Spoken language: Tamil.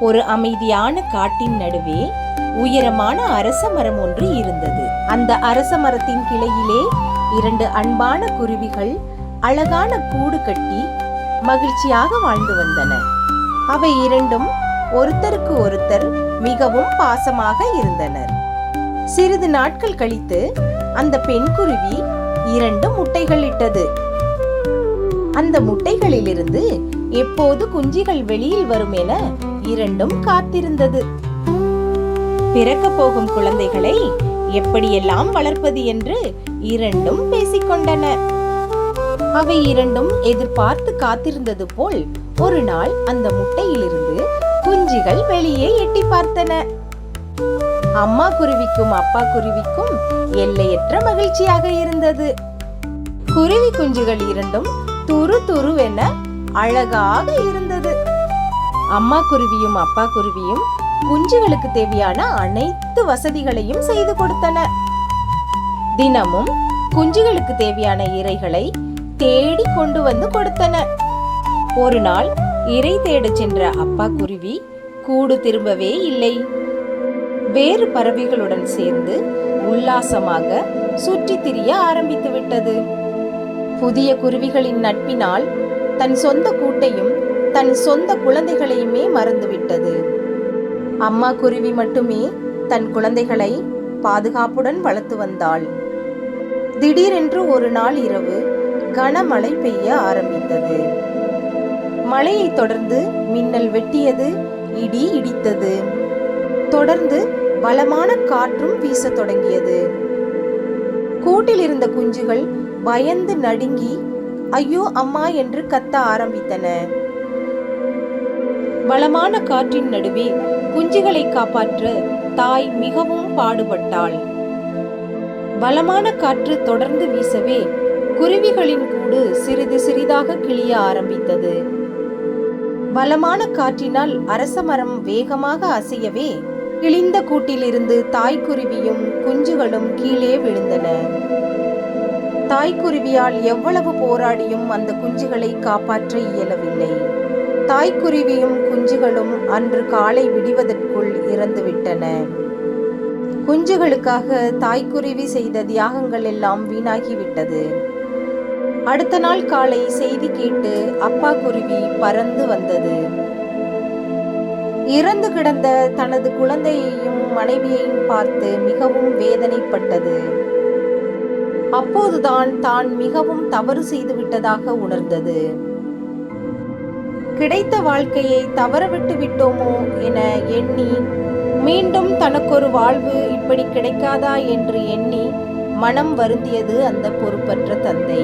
ஒரு அமைதியான காட்டின் நடுவே உயரமான அரச மரம் ஒன்று இருந்தது. அந்த அரச மரத்தின் கிளையிலே இரண்டு அன்பான குருவிகள் அழகான கூடு கட்டி மகிழ்ச்சியாக வாழ்ந்து வந்தன. அவை இரண்டும் ஒருத்தருக்கு ஒருத்தர் மிகவும் பாசமாக இருந்தனர். சிறிது நாட்கள் கழித்து அந்த பெண் குருவி இரண்டு முட்டைகள் இட்டது. அந்த முட்டைகளிலிருந்து எப்போது குஞ்சுகள் வெளியில் வரும் என இரண்டும் காத்திருந்தது. பிறக்க போகும் குழந்தைகளை எப்படியெல்லாம் வளர்ப்பது என்று இரண்டும் பேசிக்கொண்டன அவை இரண்டும் எதிர்பார்த்து காத்திருந்தது போல் ஒரு நாள் அந்த முட்டையிலிருந்து குஞ்சுகள் வெளியே எட்டி பார்த்தன. அம்மா குருவிக்கும் அப்பா குருவிக்கும் எல்லையற்ற மகிழ்ச்சியாக இருந்தது. குருவி குஞ்சுகள் இரண்டும் துரு துருவென அழகாக இருந்தது. அம்மா குருவியும் அப்பா குருவியும் குஞ்சுகளுக்கு தேவையான அனைத்து வசதிகளையும் செய்து கொடுத்தன. தினமும் குஞ்சுகளுக்கு தேவையான இரைகளை தேடி கொண்டு வந்து கொடுத்தன. ஒரு நாள் இரை தேட சென்ற அப்பா குருவி கூடு திரும்பவே இல்லை. வேறு பறவைகளுடன் சேர்ந்து உல்லாசமாக சுற்றித் திரிய ஆரம்பித்து விட்டது. புதிய குருவிகளின் நட்பினால் தன் சொந்த கூட்டையும் தன் சொந்த குழந்தைகளையுமே மறந்துவிட்டது. அம்மா குருவி மட்டுமே தன் குழந்தைகளை பாதுகாப்புடன் வளர்த்து வந்தாள். திடீரென்று ஒரு நாள் இரவு கனமழை பெய்ய ஆரம்பித்தது. மழையைத் தொடர்ந்து மின்னல் வெட்டியது இடி இடித்தது. தொடர்ந்து பலமான காற்றும் வீசத் தொடங்கியது. கூட்டில் இருந்த குஞ்சுகள் பயந்து நடுங்கி ஐயோ அம்மா என்று கத்த ஆரம்பித்தன. பலமான காற்றின் நடுவே குஞ்சுகளை காப்பாற்ற தாய் மிகவும் பாடுபட்டாள். பலமான காற்று தொடர்ந்து வீசவே குருவிகளின் கூடு சிறிது சிறிதாக கிளிய ஆரம்பித்தது. பலமான காற்றினால் அரச மரம் வேகமாக அசையவே கிழிந்த கூட்டிலிருந்து தாய்க்குருவியும் குஞ்சுகளும் கீழே விழுந்தன. தாய்க்குருவியால் எவ்வளவு போராடியும் அந்த குஞ்சுகளை காப்பாற்ற இயலவில்லை. தாய்க்குருவியும் குஞ்சுகளும் அன்று காலை விடிவதற்குள் இறந்துவிட்டன. குஞ்சுகளுக்காக தாய்க்குருவி செய்த தியாகங்கள் எல்லாம் வீணாகிவிட்டது. அடுத்த நாள் காலை செய்தி கேட்டு அப்பா குருவி பறந்து வந்தது. இறந்து கிடந்த தனது குழந்தையையும் மனைவியையும் பார்த்து மிகவும் வேதனைப்பட்டது. அப்போதுதான் தான் மிகவும் தவறு செய்து விட்டதாக உணர்ந்தது. கிடைத்த வாழ்க்கையை தவறவிட்டு விட்டோமோ என எண்ணி மீண்டும் தனக்கொரு வாழ்வு இப்படி கிடைக்காதா என்று எண்ணி மனம் வருந்தியது அந்த பொறுப்பற்ற தந்தை.